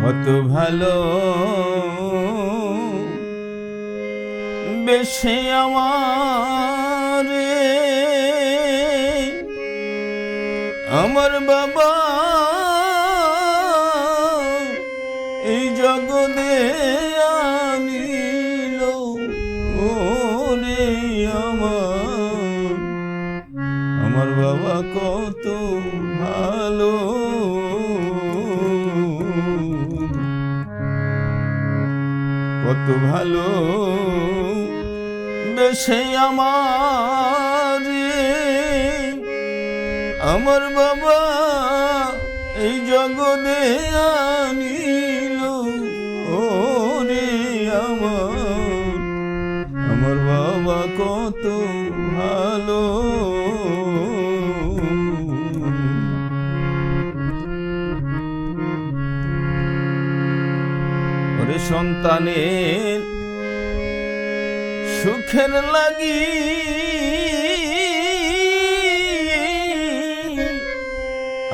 কত ভালো। বেশে আমার আমার বাবা এই জগতে আনিল, ওরে আমার। আমার বাবা কত ভালো। কত ভালো বেশে আমার আমার বাবা এই জগতে আনিল, ওরে আমার। আমার বাবা কত ভালো সন্তানের সুখের লাগি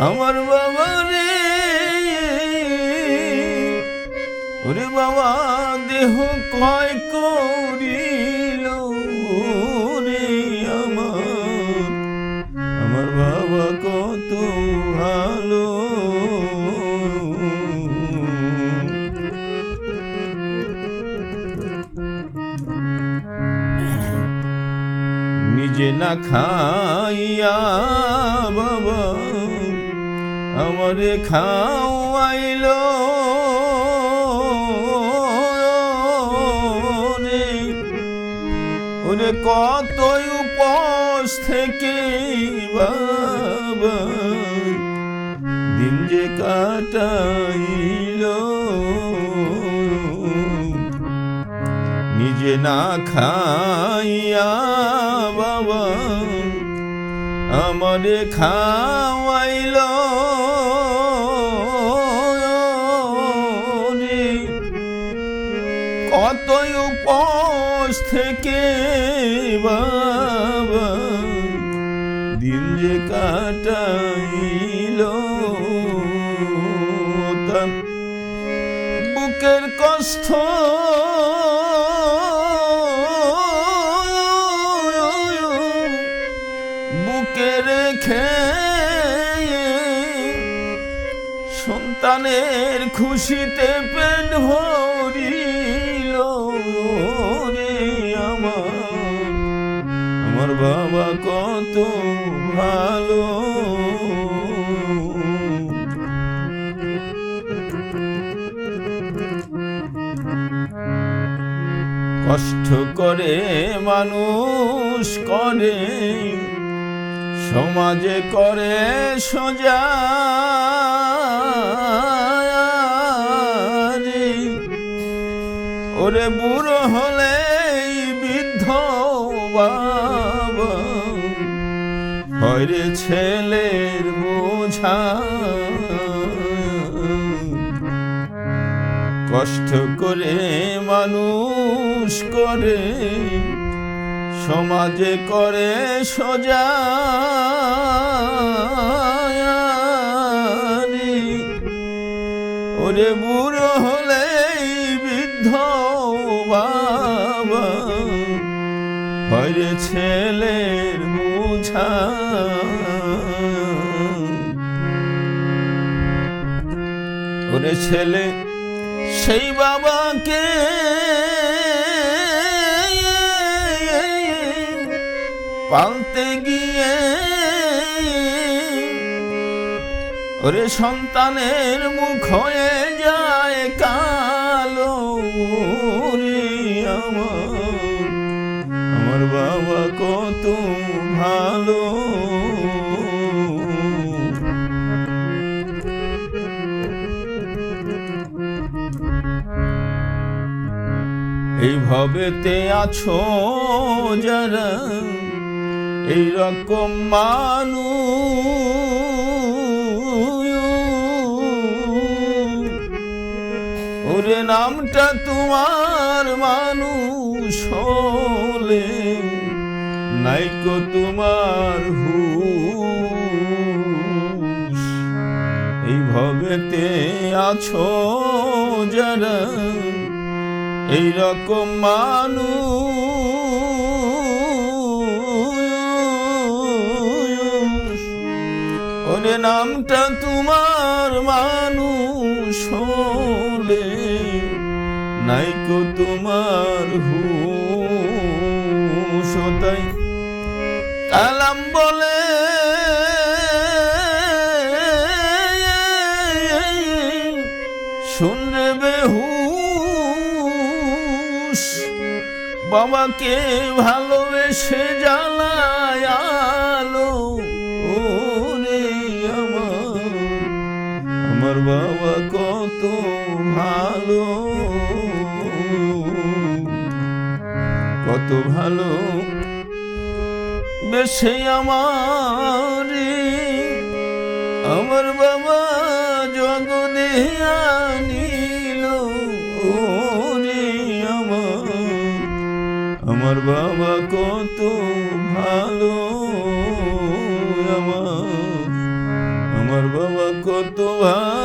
আমার বাবা রে ওরে বাবা দেহ কয় করিল? নিজে না খাইয়া বাবা, আমারে খাওয়াইল ওরে কতই উপোস থেকে বাবা, দিন যে কাটাইল। নিজে না খাইয়া বাবা আমারে খাওয়াইল রে কতই উপোস থেকে বাবা দিন যে কাটাইল বুকের কষ্ট বুকে রেখে সন্তানের খুশিতে পেট ভরিল রে আমার। আমার বাবা কত ভালো। কষ্ট করে মানুষ করে সমাজে করে সোজা। ওরে বুড়ো হলে বৃদ্ধ বাবা ছেলের বোঝা কষ্ট করে মানুষ করে সমাজে করে সোজা ওরে বুড়ো হলে বৃদ্ধ বাবা। হয় ছেলের বোঝা ওরে ছেলে, সেই বাবাকে পালতে গিয়ে ওরে সন্তানের মুখ হয়ে যায় কালো আমার। আমার বাবা কত ভালো। এই ভবেতে আছো যারা এই রকম মানুষ। ওরে নামটা তোমার মানুষ হলে নাইকো তোমার হু এই ভবেতে আছো যারা, এইরকম মানুষ। ওরে নামটা তোমার মানুষ হলে নাইকো তোমার হুশ তাই। কালাম বলে শুনরে বেহুশ, বাবাকে ভালোবেসে জ্বালায় আলো। আমার বাবা কত ভালো। কত ভালো। বেশে আমার আমার বাবা জগদে আনিল আমার। আমার বাবা কত ভালো। আমার